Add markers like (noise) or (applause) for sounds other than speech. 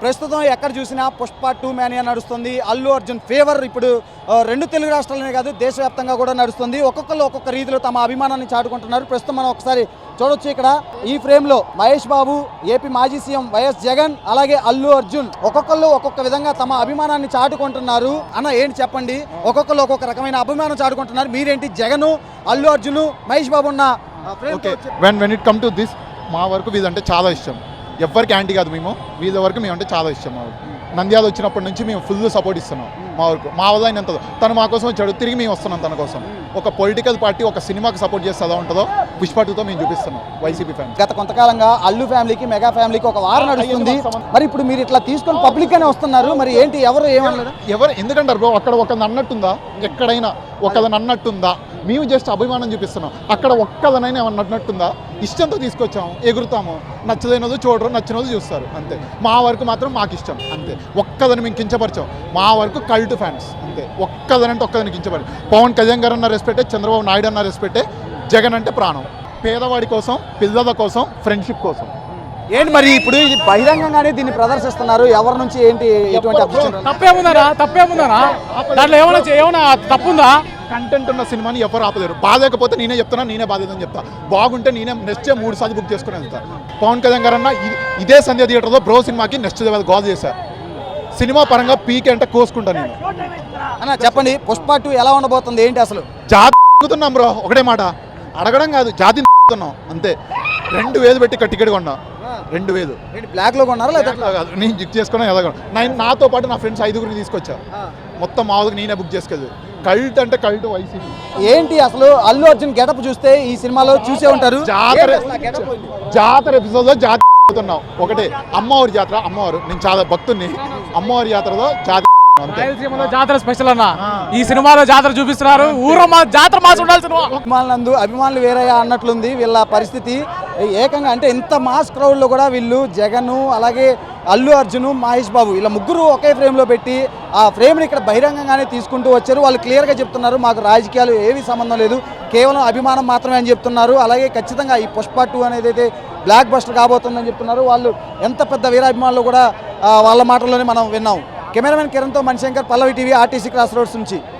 ప్రస్తుతం ఎక్కడ చూసినా పుష్ప టూ మ్యానియా నడుస్తుంది. అల్లు అర్జున్ ఫేవర్ ఇప్పుడు రెండు తెలుగు రాష్ట్రాలనే కాదు దేశవ్యాప్తంగా కూడా నడుస్తుంది. ఒక్కొక్కరు ఒక్కొక్క రీతిలో తమ అభిమానాన్ని చాటుకుంటున్నారు. ప్రస్తుతం మనం ఒకసారి చూడొచ్చు ఇక్కడ. ఈ ఫ్రేమ్లో మహేష్ బాబు ఏపీ మాజీ సీఎం వైఎస్ జగన్ అలాగే అల్లు అర్జున్. ఒక్కొక్కళ్ళు ఒక్కొక్క విధంగా తమ అభిమానాన్ని చాటుకుంటున్నారు. అన్న ఏంటి చెప్పండి? ఒక్కొక్కరు ఒక్కొక్క రకమైన అభిమానం చాటుకుంటున్నారు. మీరేంటి? జగన్ అల్లు అర్జున్ మహేష్ బాబు ఉన్న. When when it come to this మా వరకు వీళ్ళంటే చాలా ఇష్టం. ఎవ్వరికి యాంటీ కాదు మేము. వీళ్ళ వరకు మేము అంటే చాలా ఇష్టం మా నంద్యాల వచ్చినప్పటి నుంచి మేము ఫుల్ సపోర్ట్ ఇస్తున్నాం మా వరకు. మా వల్ల అయినంత తను మా కోసం వచ్చాడు తిరిగి మేము వస్తున్నాం తన కోసం. ఒక పొలిటికల్ పార్టీ ఒక సినిమాకి సపోర్ట్ చేస్తే ఎలా ఉంటుందో పుష్ప టూతో మేము చూపిస్తున్నాం వైసీపీ ఫ్యాన్ గత కొంతకాలంగా అల్లు ఫ్యామిలీకి మెగా ఫ్యామిలీకి ఒక వారం నడుస్తుంది. మరి ఇప్పుడు మీరు ఇట్లా తీసుకొని పబ్లిక్ గానే వస్తున్నారు. మరి ఏంటి ఎవరు ఏమనలేదు? ఎవరు ఎందుకంటారు బ్రో అక్కడ ఒకరిని అన్నట్టుందా? ఎక్కడైనా ఒకరిని అన్నట్టుందా? మేము జస్ట్ అభిమానం చూపిస్తున్నాం. అక్కడ ఒక్కదనైనా ఏమన్నా అన్నట్టుందా? ఇష్టంతో తీసుకొచ్చాము ఎగురుతాము. నచ్చలేనది చూడరు నచ్చినది చూస్తారు అంతే. మా వరకు మాత్రం మాకు ఇష్టం అంతే. ఒక్కదని మేము కించపరిచాం. మా వరకు కల్ట్ ఫ్యాన్స్ అంతే. ఒక్కదనంటే ఒక్కదని కించపరి పవన్ కళ్యాణ్ గారు అన్న రెస్పెక్టే చంద్రబాబు నాయుడు అన్న రెస్పెక్టే జగన్ అంటే ప్రాణం. పేదవాడి కోసం పిల్లల కోసం ఫ్రెండ్షిప్ కోసం. ఏంటి మరి ఇప్పుడు ఇది బహిరంగంగానే దీన్ని ప్రదర్శిస్తున్నారు? ఎవరి నుంచి ఏంటి ఎటువంటి? తప్పేముందనా తప్పేముందనా దాంట్లో ఏమైనా ఏమైనా తప్పుందా? కంటెంట్ ఉన్న సినిమాని ఎవరు ఆపలేరు. బాగాలేకపోతే నేనే చెప్తున్నా నేనే బాధ్యతని చెప్తా. బాగుంటే నేనే నెక్స్ట్ మూడు సార్లు బుక్ చేసుకుని వెళ్తా పవన్ కళ్యాణ్ గారు అన్న ఇదే సంధ్య థియేటర్లో బ్రో సినిమాకి నెక్స్ట్ లెవెల్ గోల్ చేశారు సినిమా పరంగా పీక్ అంటే కోసుకుంటా నేను. అన్న చెప్పండి. పుష్ప టూ ఎలా ఉండబోతుంది? ఏంటి అసలు? జాతి అడుగుతున్నాం బ్రో. ఒకటే మాట. అడగడం కాదు జాతి అంతే. రెండు వేలు పెట్టి ఇక్కడ టికెట్ కొన్నా. రెండు వేలు. ఏంటి బ్లాక్లో కొన్నారా లేదా కాదు నేను బుక్ చేసుకున్నా ఎలాగో నేను నాతో పాటు నా ఫ్రెండ్స్ ఐదుగురిని తీసుకొచ్చా మొత్తం మామూలుగా నేనే బుక్ చేసుకెళ్ళి కల్ట్ అంటే కల్ట్ వైసీపీ ఏంటి అసలు అల్లు అర్జున్ గెటప్ చూస్తే ఈ సినిమాలో చూసే ఉంటారు? జాతర? జాతర ఎపిసోడ్లో జాతర (laughs) అవుతున్నాం. ఒకటే అమ్మవారి జాతర అమ్మవారు. నేను చాలా భక్తుని అమ్మవారి జాతరలో జాతర రాయలసీమలో జాతర స్పెషల్ అన్న. ఈ సినిమాలో జాతర చూపిస్తున్నారు. ఊర మా జాతర మాసం ఉండాల్సిన అభిమానులందు అభిమానులు వేరయ్యా అన్నట్లుంది. వీళ్ళ పరిస్థితి ఏకంగా అంటే ఇంత మాస్ క్రౌడ్లో కూడా వీళ్ళు జగన్ అలాగే అల్లు అర్జున్ మహేష్ బాబు వీళ్ళ ముగ్గురు ఒకే ఫ్రేమ్లో పెట్టి ఆ ఫ్రేమ్ని ఇక్కడ బహిరంగంగానే తీసుకుంటూ వచ్చారు. వాళ్ళు క్లియర్గా చెప్తున్నారు మాకు రాజకీయాలు ఏవి సంబంధం లేదు. కేవలం అభిమానం మాత్రమే అని చెప్తున్నారు. అలాగే ఖచ్చితంగా ఈ పుష్ప టూ అనేది అయితే బ్లాక్ బస్టర్ కాబోతుందని చెప్తున్నారు. వాళ్ళు ఎంత పెద్ద వీరాభిమానులు కూడా వాళ్ళ మాటల్లోనే మనం విన్నాం. Cameraman కిరణ్తో Manishankar Pallavi TV RTC cross roads నుంచి.